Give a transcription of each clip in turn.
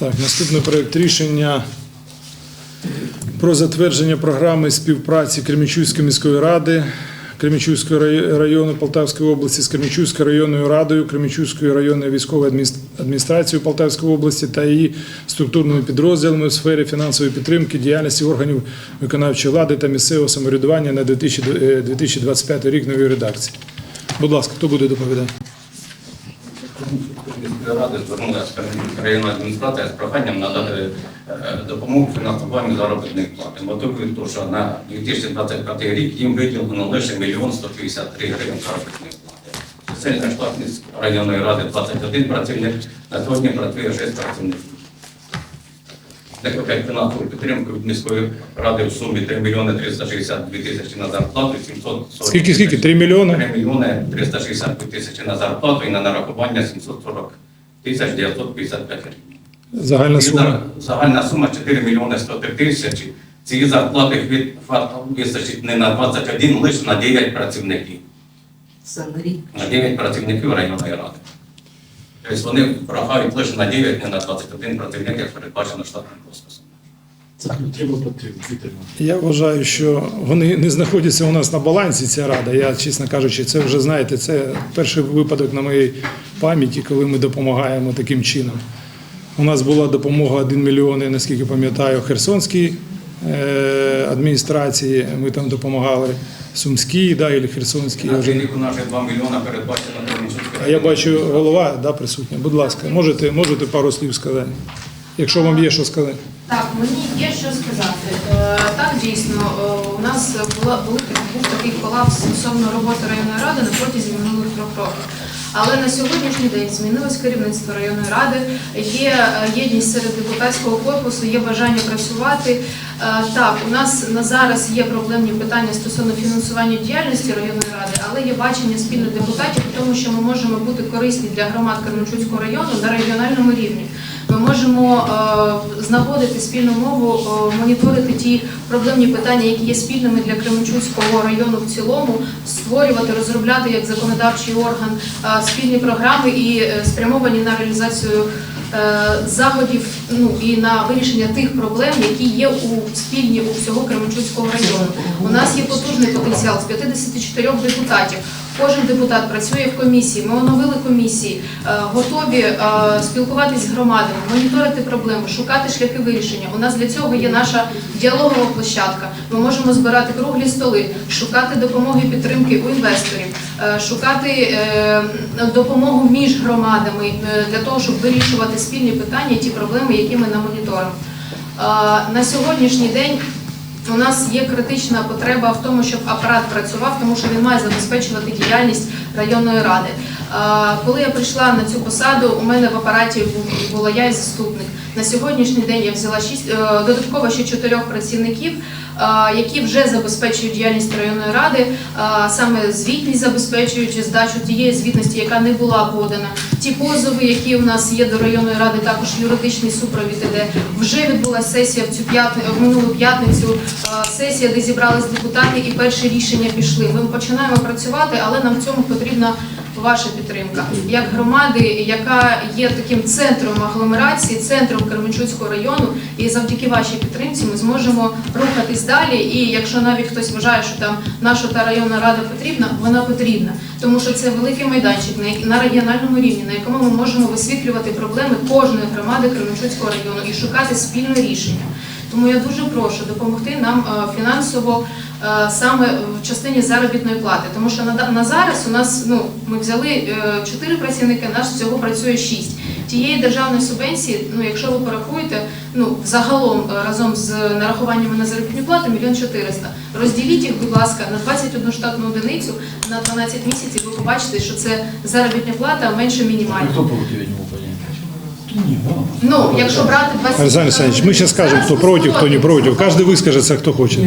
Так, наступний проект рішення про затвердження програми співпраці Кременчуцької міської ради, Кременчуцького рай- району Полтавської області з Кременчуцькою районною радою, Кременчуцькою районною військовою адмінс- адміністрацією Полтавської області та її структурними підрозділами у сфері фінансової підтримки діяльності органів виконавчої влади та місцевого самоврядування на 2000 е, 2025 рік нової редакції. Будь ласка, хто буде доповідати? Міської ради звернулася районна адміністрація з проханням надати е, допомогу в фінансуванні заробітних плат. Мотивують те, що на 2025 рік їм виділено лише мільйон 153 гривень заробітних плат. Чисельна штатність районної ради 21 працівник, на сьогодні працює 6 працівників. Таке фінансову підтримку від міської ради в сумі 3 мільйони 362 тисячі на зарплату, 740 Скільки, скільки? 3 мільйони? 3 мільйони 362 тисячі на зарплату і на нарахування 740 тисяч 955. Загальна сума. Загальна сума 4 мільйони 103 тисячі. Ці зарплати від факту вистачить не на 21, лише на 9 працівників. На 9 працівників районної ради. Тобто вони прохають лише на 9, не на 21 працівників, як передбачено штатним розписом. Це треба підтримати. Я вважаю, що вони не знаходяться у нас на балансі. Ця рада. Я, чесно кажучи, це вже знаєте, це перший випадок на моїй пам'яті, коли ми допомагаємо таким чином. У нас була допомога 1 мільйон, я наскільки пам'ятаю, Херсонській е, адміністрації. Ми там допомагали Сумській, да, і Херсонській. На вже... у нас вже 2 мільйони передбачено А я бачу, голова да, присутня. Будь ласка, можете, можете пару слів сказати, якщо вам є що сказати. Так, мені є що сказати. Е, Так, дійсно, е, у нас була був, такий колапс стосовно роботи районної ради на протязі минулих трьох років. Але на сьогоднішній день змінилось керівництво районної ради, є е, єдність серед депутатського корпусу, є бажання працювати. Так, у нас на зараз є проблемні питання стосовно фінансування діяльності районної ради, але є бачення спільних депутатів тому, що ми можемо бути корисні для громад Кременчуцького району на регіональному рівні. Ми можемо е, знаходити спільну мову, е, моніторити ті проблемні питання, які є спільними для Кременчуцького району в цілому, створювати, розробляти як законодавчий орган е, спільні програми і спрямовані на реалізацію заходів ну і на вирішення тих проблем, які є у спільні у всього Кременчуцького району. У нас є потужний потенціал з 54 депутатів. Кожен депутат працює в комісії. Ми оновили комісії, е, готові е, спілкуватись з громадами, моніторити проблеми, шукати шляхи вирішення. У нас для цього є наша діалогова площадка. Ми можемо збирати круглі столи, шукати допомоги і підтримки у інвесторів, е, шукати е, допомогу між громадами е, для того, щоб вирішувати спільні питання, ті проблеми, які ми намоніторимо. моніторах На сьогоднішній день у нас є критична потреба в тому, щоб апарат працював, тому що він має забезпечувати діяльність районної ради. Коли я прийшла на цю посаду, у мене в апараті була я і заступник. На сьогоднішній день я взяла шість е, додатково ще чотирьох працівників, які вже забезпечують діяльність районної ради, саме звітність забезпечують здачу тієї звітності, яка не була подана. Ті позови, які у нас є до районної ради, також юридичний супровід іде. Вже відбулася сесія в цю п'ятни в минулу п'ятницю. Сесія, де зібрались депутати, і перші рішення пішли. Ми починаємо працювати, але нам в цьому потрібна ваша підтримка як громади, яка є таким центром агломерації, центром Кременчуцького району. І завдяки вашій підтримці ми зможемо рухатись далі. І якщо навіть хтось вважає, що там наша та районна рада потрібна, вона потрібна, тому що це великий майданчик на на регіональному рівні, на якому ми можемо висвітлювати проблеми кожної громади Кременчуцького району і шукати спільне рішення. Тому я дуже прошу допомогти нам е, фінансово е, саме в частині заробітної плати. Тому що на, зараз у нас ну ми взяли 4 працівники, нас всього працює 6. Тієї державної субвенції, ну якщо ви порахуєте, ну загалом е, разом з нарахуваннями на заробітну плату мільйон 400. Розділіть їх, будь ласка, на 21 штатну одиницю на 12 місяців. Ви побачите, що це заробітня плата менше мінімальної. Кто против, я не могу понять. Не, ладно. Ну, якщо брати 20... Александр Александрович, мы сейчас скажем, кто против, кто не против. Каждый выскажется, кто хочет.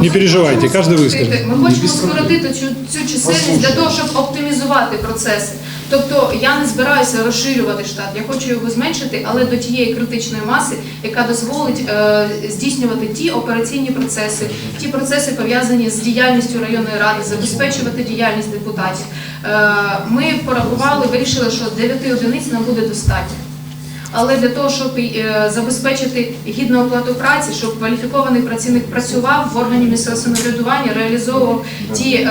Не переживайте, каждый выскажет. Ми хочемо скоротити цю, цю чисельність для того, щоб оптимізувати процеси. Тобто я не збираюся розширювати штат, я хочу його зменшити, але до тієї критичної маси, яка дозволить е, здійснювати ті операційні процеси, ті процеси пов'язані з діяльністю районної ради, забезпечувати діяльність депутатів. Е, ми порахували, вирішили, що 9 одиниць нам буде достатньо. Але для того, щоб е, забезпечити гідну оплату праці, щоб кваліфікований працівник працював в органі місцевого самоврядування, реалізовував ті е,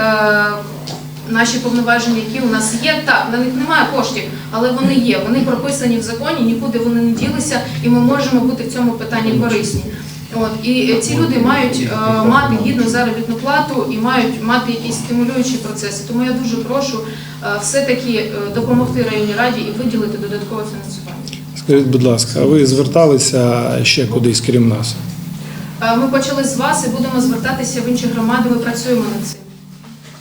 наші повноваження, які у нас є. Так, на них немає коштів, але вони є. Вони прописані в законі, нікуди вони не ділися, і ми можемо бути в цьому питанні корисні. От і ці люди мають е, мати гідну заробітну плату і мають мати якісь стимулюючі процеси. Тому я дуже прошу е, все-таки е, допомогти районній раді і виділити додаткове фінансування. Скажіть, будь ласка, а ви зверталися ще кудись, крім нас? Ми почали з вас і будемо звертатися в інші громади. Ми працюємо над цим.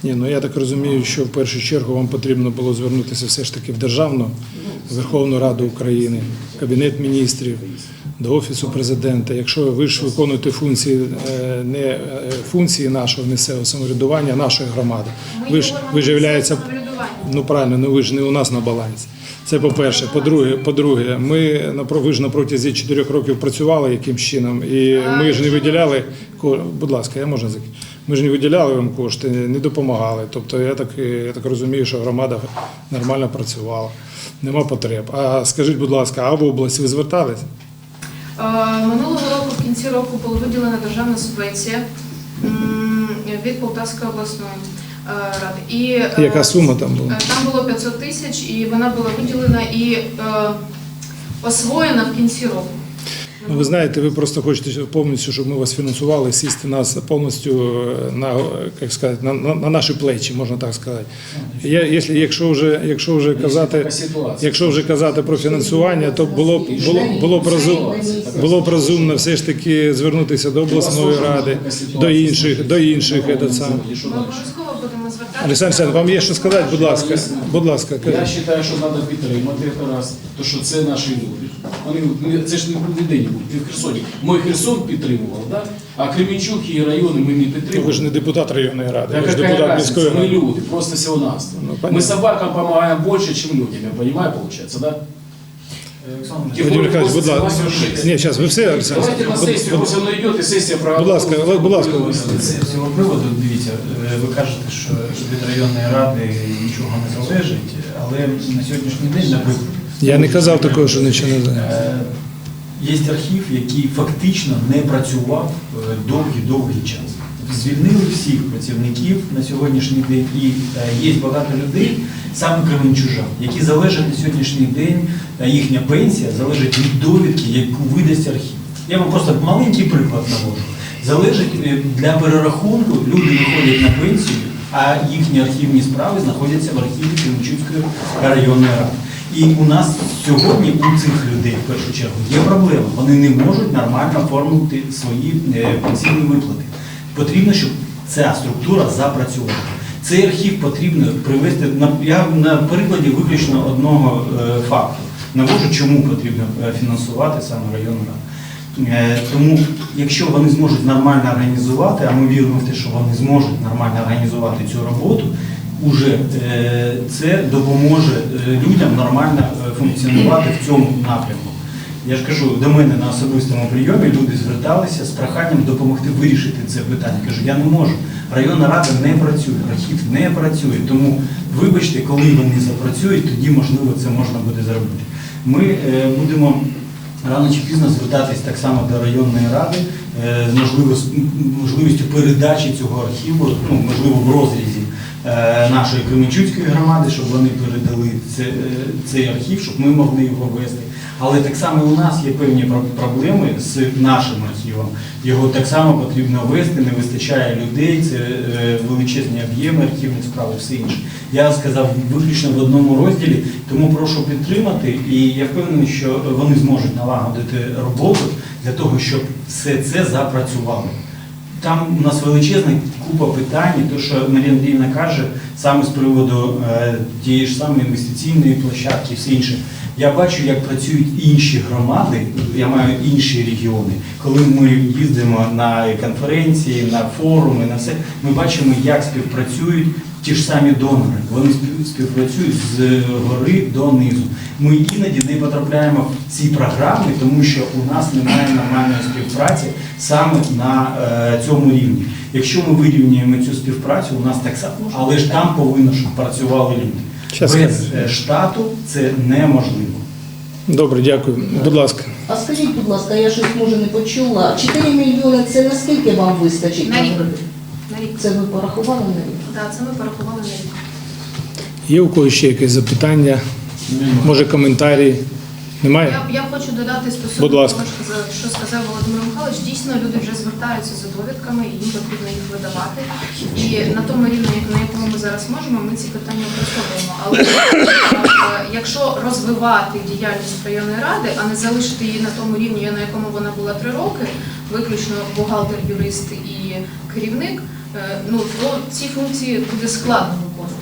Ні, ну я так розумію, що в першу чергу вам потрібно було звернутися все ж таки в Державну Верховну Раду України, Кабінет міністрів, до Офісу президента. Якщо ви ж виконуєте функції е, не е, функції нашого місцевого самоврядування, а нашої громади. Ми Ви ж ви ж самоврядування. Ну правильно, ну ви ж не у нас на балансі. Це по-перше. По-друге, по-друге, ми ви ж на протязі чотирьох років працювали яким чином, і ми ж не виділяли будь ласка, я можна закінчити? Ми ж не виділяли вам кошти, не допомагали. Тобто я так, я так розумію, що громада нормально працювала, нема потреб. А скажіть, будь ласка, а в область ви звертались? Минулого року, в кінці року, була виділена державна субвенція від Полтавської обласної ради. І, е, Яка сума там була? е, Там було 500 тисяч, і вона була виділена і е, освоєна в кінці року. Ну, ви знаєте, ви просто хочете повністю, щоб ми вас фінансували, сісти нас повністю е, на, е, як сказати, на, на, на наші плечі, можна так сказати. Я, якщо, якщо, вже, якщо вже казати, якщо вже казати про фінансування, то було б було, було б розумно, було б розумно все ж таки звернутися до обласної ради, до інших, до інших. е, те саме. Олександр Олександрович, вам є що сказати? Будь ласка, будь ласка, Я кажіть. вважаю, що треба підтримати раз, то що це наші люди. Вони це ж не людей будуть, не в Херсоні. Ми Херсон підтримували, да? а Кременчук і райони ми не підтримували. Ви ж не депутат районної ради, ви ж депутат міської ради. Ми люди, просто всего нас. Ну, Ми понятно. собакам допомагаємо більше, ніж людям, я виходить? получается, да? Олександр, будь ласка. Ні, зараз ви все, Олександр. Давайте на Олександрович, сессию, будь- пусть оно идет, и сессия про... Будь ласка, будь ласка, з цього приводу дивіться, е, ви кажете, що від районної ради нічого не залежить, але на сьогоднішній день, наприклад, Я не казав такого, що нічого не знаю. Е, Є архів, який фактично не працював е, довгий-довгий час. Звільнили всіх працівників на сьогоднішній день, і е, є багато людей, саме кременчужан, які залежать на сьогоднішній день, е, їхня пенсія залежить від довідки, яку видасть архів. Я вам просто маленький приклад наводжу. Залежить е, для перерахунку, люди виходять на пенсію, а їхні архівні справи знаходяться в архіві Кременчуцької районної ради. І у нас сьогодні у цих людей в першу чергу є проблема. Вони не можуть нормально оформити свої пенсійні виплати. Потрібно, щоб ця структура запрацювала. Цей архів потрібно привести я на прикладі виключно одного е, факту. Навожу, чому потрібно е, фінансувати саме районну раду. Е, Тому, якщо вони зможуть нормально організувати, а ми віримо в те, що вони зможуть нормально організувати цю роботу, уже це допоможе людям нормально функціонувати в цьому напрямку. Я ж кажу, до мене на особистому прийомі люди зверталися з проханням допомогти вирішити це питання. Кажу, я не можу. Районна рада не працює, архів не працює. Тому вибачте, коли вони запрацюють, тоді можливо це можна буде зробити. Ми е, будемо рано чи пізно звертатись так само до районної ради е, з можливістю передачі цього архіву, ну, можливо, в розрізі нашої Кременчуцької громади, щоб вони передали е, цей архів, щоб ми могли його вести. Але так само у нас є певні проблеми з нашим архівом. Його так само потрібно вести, не вистачає людей, це е, величезні об'єми архівних справ і все інше. Я сказав виключно в одному розділі, тому прошу підтримати, і я впевнений, що вони зможуть налагодити роботу для того, щоб все це запрацювало. Там у нас величезна купа питань, і то, що Марія Андріївна каже, саме з приводу е, тієї ж самої інвестиційної площадки і все інше. Я бачу, як працюють інші громади, я маю інші регіони. Коли ми їздимо на конференції, на форуми, на все, ми бачимо, як співпрацюють ті ж самі донори. Вони спів- співпрацюють з гори до низу. Ми іноді не потрапляємо в ці програми, тому що у нас немає нормальної співпраці саме на е, цьому рівні. Якщо ми вирівнюємо цю співпрацю, у нас так само, але ж там повинно, щоб працювали люди. Без е, штату це неможливо. Добре, дякую. Будь ласка. А скажіть, будь ласка, я щось може не почула. 4 мільйони це наскільки вам вистачить? На рік. На рік. Це ви порахували на рік? Да, це ми порахували на рік. Є у когось ще якесь запитання? Може, коментарі? Немає? Я, я хочу додати стосовно Будь ласка. того, що, за- що сказав Володимир Михайлович. Дійсно, люди вже звертаються за довідками, і їм потрібно їх видавати. І на тому рівні, на якому ми зараз можемо, ми ці питання опрацьовуємо. Але е, якщо розвивати діяльність районної ради, а не залишити її на тому рівні, на якому вона була три роки, виключно бухгалтер, юрист і керівник, ну то ці функції буде складно виконувати.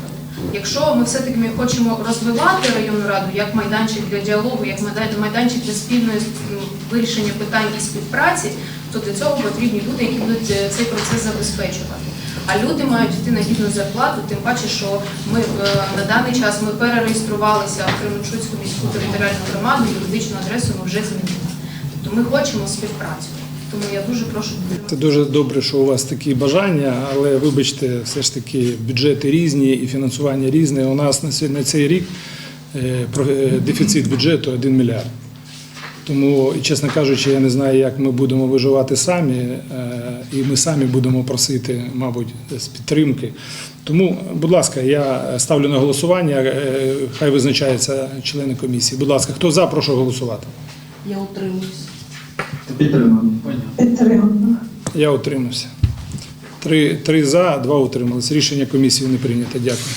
Якщо ми все-таки хочемо розвивати районну раду як майданчик для діалогу, як майдан- майданчик для спільної вирішення питань і співпраці, то для цього потрібні люди, які будуть е, цей процес забезпечувати. А люди мають йти на гідну зарплату, тим паче, що ми е, на даний час ми перереєструвалися в Кременчуцьку міську територіальну громаду, юридичну адресу ми вже змінили. Тобто ми хочемо співпрацю. Тому я дуже прошу підтримати. Це дуже добре, що у вас такі бажання, але вибачте, все ж таки бюджети різні і фінансування різне. У нас на сьогодні- цей рік е, е, дефіцит бюджету 1 мільярд. Тому, чесно кажучи, я не знаю, як ми будемо виживати самі, е, і ми самі будемо просити, мабуть, з підтримки. Тому, будь ласка, я ставлю на голосування. Хай визначаються члени комісії. Будь ласка, хто за, прошу голосувати. Я утримуюсь. Понятно. Я утримався. Три, три за, два утрималися. Рішення комісії не прийнято. Дякую.